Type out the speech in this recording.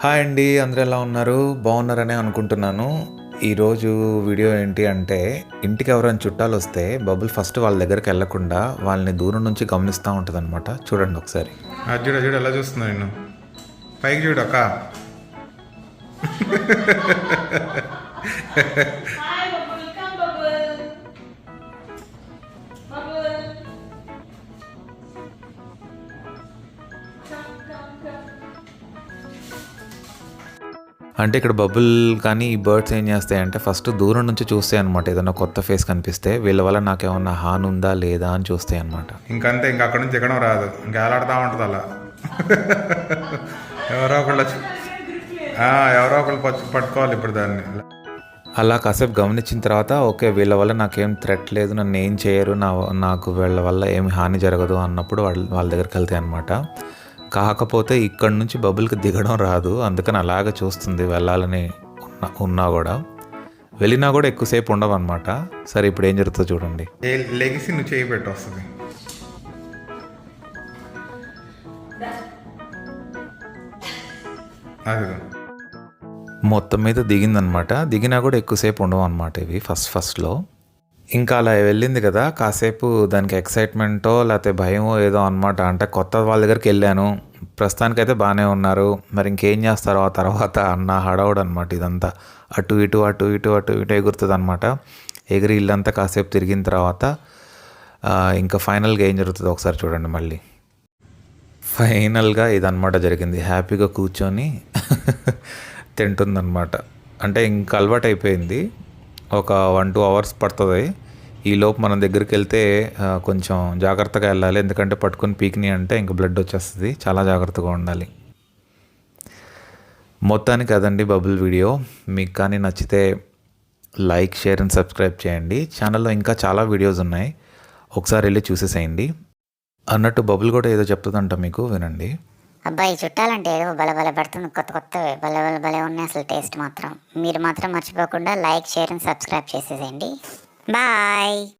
Hi అండి అందరూ ఎలా ఉన్నారు? బాగున్నారని అనుకుంటున్నాను. ఈరోజు వీడియో ఏంటి అంటే ఇంటికి ఎవరైనా చుట్టాలు వస్తే బబుల్ ఫస్ట్ వాళ్ళ దగ్గరికి వెళ్ళకుండా వాళ్ళని దూరం నుంచి గమనిస్తూ ఉంటుంది అనమాట చూడండి ఒకసారి. చూడ చూడు ఎలా చూస్తున్నా నేను పైకి చూడు అంటే ఇక్కడ బబుల్ కానీ ఈ బర్డ్స్ ఏం చేస్తాయంటే ఫస్ట్ దూరం నుంచి చూస్తాయి అనమాట ఏదైనా కొత్త ఫేస్ కనిపిస్తే వీళ్ళ వల్ల నాకేమన్నా హాని ఉందా లేదా అని చూస్తాయి అనమాట ఇంకంతే ఇంకా అక్కడ నుంచి ఎక్కడం రాదు. ఇంకా ఎలాడుతూ ఉంటుంది అలా. ఎవరో ఒకళ్ళు ఎవరో ఒకళ్ళు పట్టుకోవాలి ఇప్పుడు దాన్ని. అలా కాసేపు గమనించిన తర్వాత ఓకే వీళ్ళ వల్ల నాకేం థ్రెట్ లేదు నన్ను ఏం చేయరు నా నాకు వీళ్ళ వల్ల ఏమి హాని జరగదు అన్నప్పుడు వాళ్ళ వాళ్ళ దగ్గరికి వెళ్తాయి అనమాట కాకపోతే ఇక్కడ నుంచి బబుల్కి దిగడం రాదు. అందుకని అలాగ చూస్తుంది. వెళ్ళాలని ఉన్నా ఉన్నా కూడా. వెళ్ళినా కూడా ఎక్కువసేపు ఉండవు అనమాట సరే ఇప్పుడు ఏం జరుగుతుందో చూడండి. లెగిసి నువ్వు వస్తుంది. మొత్తం మీద దిగిందనమాట దిగినా కూడా ఎక్కువసేపు ఉండవు అనమాట ఇవి ఫస్ట్ ఫస్ట్లో. ఇంకా అలా వెళ్ళింది కదా కాసేపు దానికి ఎక్సైట్మెంటో లేకపోతే భయమో ఏదో అనమాట అంటే కొత్త వాళ్ళ దగ్గరికి వెళ్ళాను. ప్రస్తుతానికైతే బాగానే ఉన్నారు. మరి ఇంకేం చేస్తారో ఆ తర్వాత అన్న హడవుడు అనమాట ఇదంతా. అటు ఇటు అటు ఇటు అటు ఇటు ఎగురుతుంది అనమాట ఎగిరి ఇల్లంతా కాసేపు తిరిగిన తర్వాత ఇంకా ఫైనల్గా ఏం జరుగుతుందో ఒకసారి చూడండి మళ్ళీ. ఫైనల్గా ఇదనమాట జరిగింది. హ్యాపీగా కూర్చొని తింటుందన్నమాట. అంటే ఇంకా అలవాటు అయిపోయింది ఒక వన్ టూ అవర్స్ పడుతుంది. ఈ లోపు మనం దగ్గరికి వెళ్తే కొంచెం జాగ్రత్తగా వెళ్ళాలి. ఎందుకంటే పట్టుకొని పీకిని అంటే ఇంక బ్లడ్ వచ్చేస్తుంది. చాలా జాగ్రత్తగా ఉండాలి. మొత్తానికి అదండి బబుల్ వీడియో. మీకు కానీ నచ్చితే లైక్ షేర్ అండ్ సబ్స్క్రైబ్ చేయండి. ఛానల్లో ఇంకా చాలా వీడియోస్ ఉన్నాయి. ఒకసారి వెళ్ళి చూసేసేయండి. అన్నట్టు బబుల్ కూడా ఏదో చెప్తుందంట మీకు వినండి. అబ్బాయి చుట్టాలంటే ఏదో బల బల పెడుతుంది కొత్త కొత్తవి భలే బల బలే ఉన్నాయి అసలు టేస్ట్ మాత్రం. మీరు మాత్రం మర్చిపోకుండా లైక్ షేర్ అండ్ సబ్స్క్రైబ్ చేసేసేయండి. బాయ్!